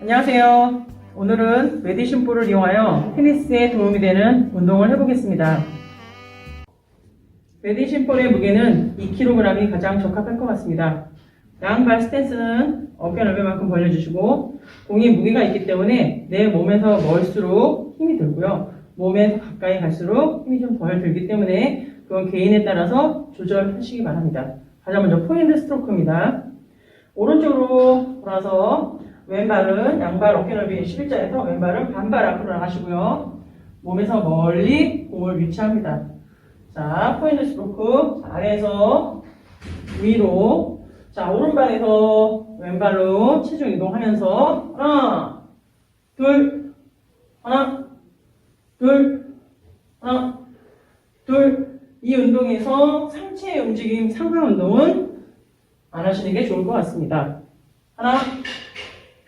안녕하세요. 오늘은 메디신볼을 이용하여 테니스에 도움이 되는 운동을 해보겠습니다. 메디신볼의 무게는 2kg이 가장 적합할 것 같습니다. 양발 스탠스는 어깨 넓이만큼 벌려주시고 공이 무게가 있기 때문에 내 몸에서 멀수록 힘이 들고요. 몸에 가까이 갈수록 힘이 좀 덜 들기 때문에 그건 개인에 따라서 조절하시기 바랍니다. 가장 먼저 포핸드 스트로크입니다. 오른쪽으로 돌아서 왼발은 양발 어깨 넓이 11자에서 왼발은 반발 앞으로 나가시고요. 몸에서 멀리 공을 유치합니다. 자, 포핸드 스트로크 아래에서 위로 자, 오른발에서 왼발로 체중 이동하면서 하나, 둘, 하나, 둘, 하나, 둘. 이 운동에서 상체의 움직임, 상하 운동은 안 하시는 게 좋을 것 같습니다. 하나,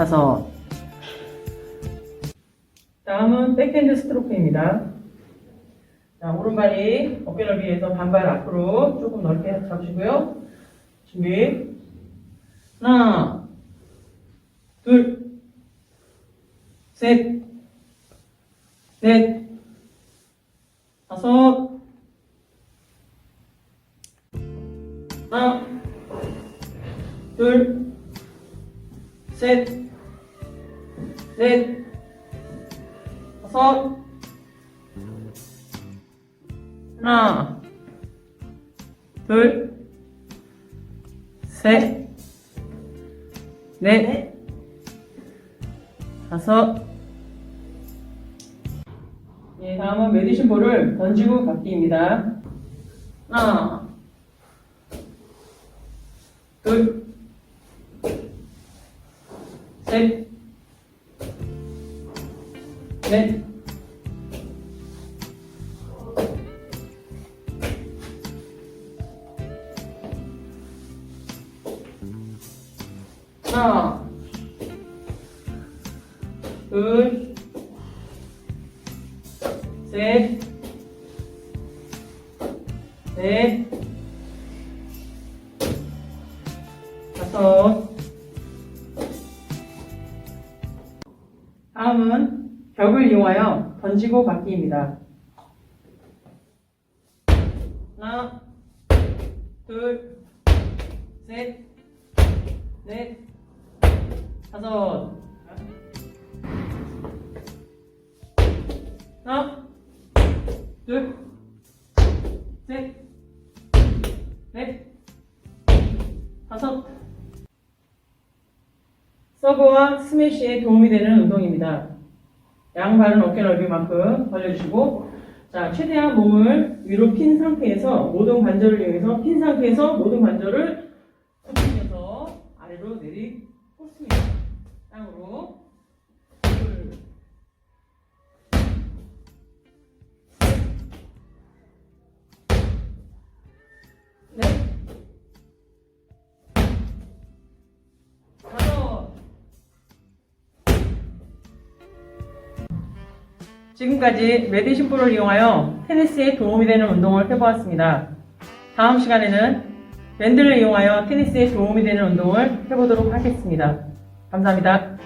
다섯. 다음은 백핸드 스트로크입니다. 자, 오른발이 어깨 넓이에서 반발 앞으로 조금 넓게 잡으시고요. 준비. 하나, 둘, 셋, 넷, 다섯, 하나, 둘, 셋, 넷, 다섯, 하나, 둘, 셋, 넷, 다섯. 예, 다음은 메디신 볼을 던지고 받기입니다. 하나, 둘, 셋, 넷, 하나, 둘, 셋, 넷, 다섯. 다음은 벽을 이용하여 던지고 받기입니다. 하나, 둘, 셋, 넷, 다섯. 하나, 둘, 셋, 넷, 다섯. 서브와 스매시에 도움이 되는 운동입니다. 양발은 어깨 넓이만큼 벌려주시고, 자, 최대한 몸을 위로 핀 상태에서 모든 관절을 이용해서 핀 상태에서 모든 관절을 굽히면서 아래로 내리 꽂습니다. 지금까지 메디신볼을 이용하여 테니스에 도움이 되는 운동을 해보았습니다. 다음 시간에는 밴드를 이용하여 테니스에 도움이 되는 운동을 해보도록 하겠습니다. 감사합니다.